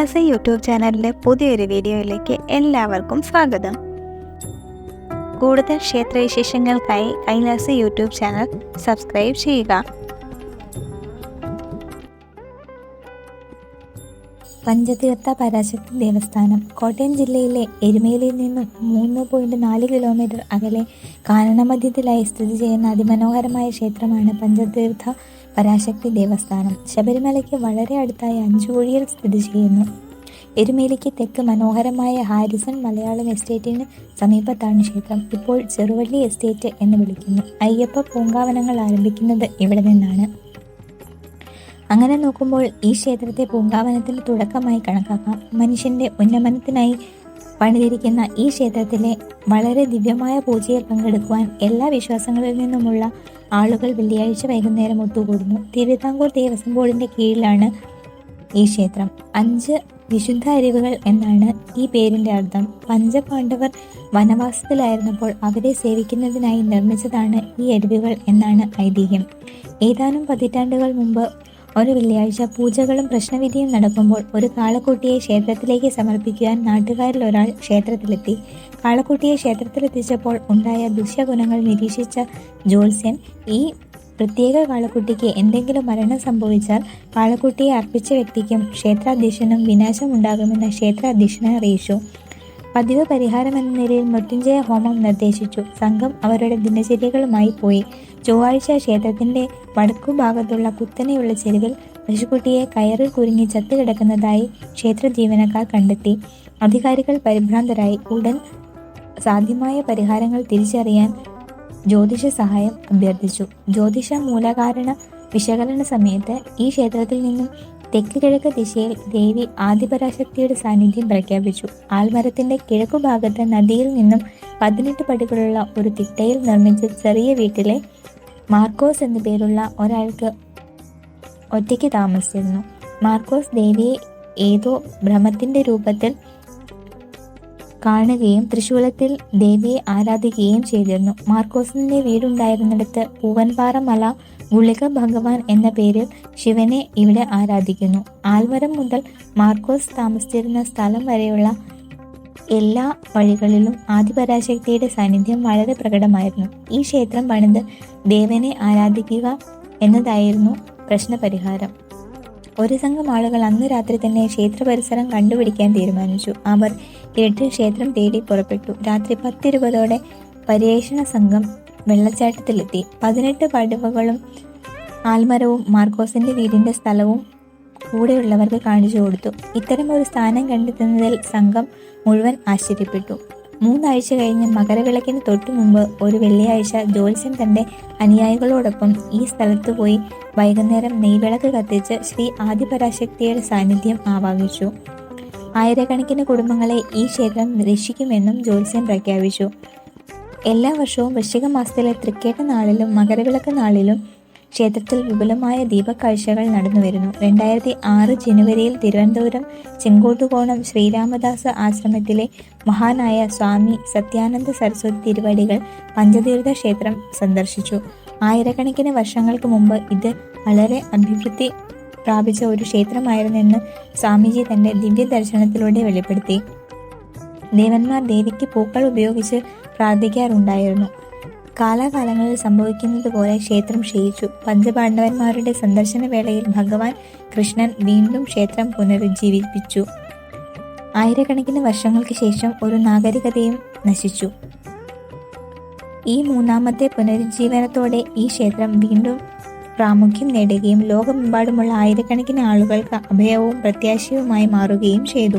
Kailasa YouTube ചാനലിന്റെ പുതിയൊരു വീഡിയോയിലേക്ക് എല്ലാവർക്കും സ്വാഗതം. കൂടുതൽ ക്ഷേത്രവിശേഷങ്ങൾക്കായി കൈലാസ യൂട്യൂബ് ചാനൽ സബ്സ്ക്രൈബ് ചെയ്യുക. പഞ്ചതീർത്ഥ പരാശക്തി ദേവസ്ഥാനം കോട്ടയം ജില്ലയിലെ എരുമേലിയിൽ നിന്നും മൂന്ന് പോയിന്റ് നാല് കിലോമീറ്റർ അകലെ കാനനമധ്യത്തിലായി സ്ഥിതി ചെയ്യുന്ന അതിമനോഹരമായ ക്ഷേത്രമാണ് പഞ്ചതീർത്ഥ പരാശക്തി ദേവസ്ഥാനം ശബരിമലയ്ക്ക് വളരെ അടുത്തായ അഞ്ചുകുഴിയിൽ സ്ഥിതി ചെയ്യുന്നു. എരുമേലിക്ക് തെക്ക് മനോഹരമായ ഹാരിസൺ മലയാളം എസ്റ്റേറ്റിന് സമീപത്താണ് ക്ഷേത്രം. ഇപ്പോൾ ചെറുവള്ളി എസ്റ്റേറ്റ് എന്ന് വിളിക്കുന്നു. അയ്യപ്പ പൂങ്കാവനങ്ങൾ ആരംഭിക്കുന്നത് ഇവിടെ നിന്നാണ്. അങ്ങനെ നോക്കുമ്പോൾ ഈ ക്ഷേത്രത്തെ പൂങ്കാവനത്തിന് തുടക്കമായി കണക്കാക്കാം. മനുഷ്യന്റെ ഉന്നമനത്തിനായി പണിതിരിക്കുന്ന ഈ ക്ഷേത്രത്തിലെ വളരെ ദിവ്യമായ പൂജയിൽ പങ്കെടുക്കുവാൻ എല്ലാ വിശ്വാസങ്ങളിൽ നിന്നുമുള്ള ആളുകൾ വെള്ളിയാഴ്ച വൈകുന്നേരം ഒത്തുകൂടുന്നു. തിരുവിതാംകൂർ ദേവസ്വം ബോർഡിന്റെ കീഴിലാണ് ഈ ക്ഷേത്രം. അഞ്ച് വിശുദ്ധ അരിവുകൾ എന്നാണ് ഈ പേരിന്റെ അർത്ഥം. പഞ്ചപാണ്ഡവർ വനവാസത്തിലായിരുന്നപ്പോൾ അവരെ സേവിക്കുന്നതിനായി നിർമ്മിച്ചതാണ് ഈ അരുവികൾ എന്നാണ് ഐതിഹ്യം. ഏതാനും പതിറ്റാണ്ടുകൾ മുമ്പ് ഒരു വെള്ളിയാഴ്ച പൂജകളും പ്രശ്നവിധിയും നടക്കുമ്പോൾ ഒരു കാളക്കുട്ടിയെ ക്ഷേത്രത്തിലേക്ക് സമർപ്പിക്കുവാൻ നാട്ടുകാരിൽ ഒരാൾ ക്ഷേത്രത്തിലെത്തി. കാളക്കുട്ടിയെ ക്ഷേത്രത്തിലെത്തിച്ചപ്പോൾ ഉണ്ടായ ദുഷ്യഗുണങ്ങൾ നിരീക്ഷിച്ച ജോത്സ്യൻ ഈ പ്രത്യേക കാളക്കുട്ടിക്ക് എന്തെങ്കിലും മരണം സംഭവിച്ചാൽ കാളക്കുട്ടിയെ അർപ്പിച്ച വ്യക്തിക്കും ക്ഷേത്രാധ്യക്ഷനും വിനാശമുണ്ടാകുമെന്ന് ക്ഷേത്രാധ്യക്ഷനെ അറിയിച്ചു. പതിവ് പരിഹാരം എന്ന നിലയിൽ മൃത്യുഞ്ജയ ഹോമം നിർദ്ദേശിച്ചു. സംഘം അവരുടെ ദിനചര്യകളുമായി പോയി. ചൊവ്വാഴ്ച ക്ഷേത്രത്തിന്റെ വടക്കു ഭാഗത്തുള്ള കുത്തനെയുള്ള ചെരുവിൽ പശുക്കുട്ടിയെ കയറിൽ കുരുങ്ങി ചത്തുകിടക്കുന്നതായി ക്ഷേത്ര ജീവനക്കാർ കണ്ടെത്തി. അധികാരികൾ പരിഭ്രാന്തരായി. ഉടൻ സാധ്യമായ പരിഹാരങ്ങൾ തിരിച്ചറിയാൻ ജ്യോതിഷ സഹായം അഭ്യർത്ഥിച്ചു. ജ്യോതിഷ മൂലകാരണ വിശകലന സമയത്ത് ഈ ക്ഷേത്രത്തിൽ നിന്നും തെക്ക് കിഴക്ക് ദിശയിൽ ദേവി ആദിപരാശക്തിയുടെ സാന്നിധ്യം പ്രഖ്യാപിച്ചു. ആൽമരത്തിന്റെ കിഴക്കു ഭാഗത്ത് നദിയിൽ നിന്നും പതിനെട്ട് പടികളുള്ള ഒരു തിട്ടയിൽ നിർമ്മിച്ച ചെറിയ വീട്ടിലെ മാർക്കോസ് എന്നു പേരുള്ള ഒരാൾക്ക് ഒറ്റയ്ക്ക് താമസിച്ചിരുന്നു. മാർക്കോസ് ദേവിയെ ഏതോ ഭ്രമത്തിന്റെ രൂപത്തിൽ കാണുകയും തൃശൂലത്തിൽ ദേവിയെ ആരാധിക്കുകയും ചെയ്തിരുന്നു. മാർക്കോസിന്റെ വീടുണ്ടായിരുന്നിടത്ത് പൂവൻപാറ മല ഗുളിക ഭഗവാൻ എന്ന പേരിൽ ശിവനെ ഇവിടെ ആരാധിക്കുന്നു. ആൽവരം മുതൽ മാർക്കോസ് താമസിച്ചിരുന്ന സ്ഥലം വരെയുള്ള എല്ലാ വഴികളിലും ആദിപരാശക്തിയുടെ സാന്നിധ്യം വളരെ പ്രകടമായിരുന്നു. ഈ ക്ഷേത്രം പണിത് ദേവനെ ആരാധിക്കുക എന്നതായിരുന്നു പ്രശ്നപരിഹാരം. ഒരു സംഘം ആളുകൾ അന്ന് രാത്രി തന്നെ ക്ഷേത്ര പരിസരം കണ്ടുപിടിക്കാൻ തീരുമാനിച്ചു. അവർ ഇരട്ടി ക്ഷേത്രം തേടി പുറപ്പെട്ടു. രാത്രി പത്തിരുപതോടെ പര്യവേഷണ സംഘം വെള്ളച്ചാട്ടത്തിലെത്തി. പതിനെട്ട് പടവുകളും ആൽമരവും മാർക്കോസിന്റെ വീടിന്റെ സ്ഥലവും കൂടെയുള്ളവർക്ക് കാണിച്ചു കൊടുത്തു. ഇത്തരം ഒരു സ്ഥാനം കണ്ടെത്തുന്നതിൽ സംഘം മുഴുവൻ ആശ്ചര്യപ്പെട്ടു. മൂന്നാഴ്ച കഴിഞ്ഞ് മകരവിളക്കിന് തൊട്ടു മുമ്പ് ഒരു വെള്ളിയാഴ്ച ജോത്സ്യൻ തന്റെ അനുയായികളോടൊപ്പം ഈ സ്ഥലത്ത് പോയി വൈകുന്നേരം നെയ്വിളക്ക് കത്തിച്ച് ശ്രീ ആദിപരാശക്തിയുടെ സാന്നിധ്യം ആവാഹിച്ചു. ആയിരക്കണക്കിന് കുടുംബങ്ങളെ ഈ ക്ഷേത്രം രക്ഷിക്കുമെന്നും ജോത്സ്യൻ പ്രഖ്യാപിച്ചു. എല്ലാ വർഷവും വൃശ്ചിക മാസത്തിലെ തൃക്കേട്ട നാളിലും മകരവിളക്ക് നാളിലും ക്ഷേത്രത്തിൽ വിപുലമായ ദീപക്കാഴ്ചകൾ നടന്നുവരുന്നു രണ്ടായിരത്തി ആറ് ജനുവരിയിൽ തിരുവനന്തപുരം ചെങ്കോട്ടുകോണം ശ്രീരാമദാസ് ആശ്രമത്തിലെ മഹാനായ സ്വാമി സത്യാനന്ദ സരസ്വതി തിരുവടികൾ പഞ്ചതീർത്ഥ ക്ഷേത്രം സന്ദർശിച്ചു. ആയിരക്കണക്കിന് വർഷങ്ങൾക്ക് മുമ്പ് ഇത് വളരെ അഭിവൃദ്ധി പ്രാപിച്ച ഒരു ക്ഷേത്രമായിരുന്നെന്ന് സ്വാമിജി തന്റെ ദിവ്യ ദർശനത്തിലൂടെ വെളിപ്പെടുത്തി. ദേവന്മാർ ദേവിക്ക് പൂക്കൾ ഉപയോഗിച്ച് പ്രാർത്ഥിക്കാറുണ്ടായിരുന്നു. കാലാകാലങ്ങളിൽ സംഭവിക്കുന്നത് പോലെ ക്ഷേത്രം ക്ഷയിച്ചു. പഞ്ചപാണ്ഡവന്മാരുടെ സന്ദർശന വേളയിൽ ഭഗവാൻ കൃഷ്ണൻ വീണ്ടും ക്ഷേത്രം പുനരുജ്ജീവിപ്പിച്ചു. ആയിരക്കണക്കിന് വർഷങ്ങൾക്ക് ശേഷം ഒരു നാഗരികതയും നശിച്ചു. ഈ മൂന്നാമത്തെ പുനരുജ്ജീവനത്തോടെ ഈ ക്ഷേത്രം വീണ്ടും പ്രാമുഖ്യം നേടുകയും ലോകമെമ്പാടുമുള്ള ആയിരക്കണക്കിന് ആളുകൾക്ക് അഭയവും പ്രത്യാശയുമായി മാറുകയും ചെയ്തു.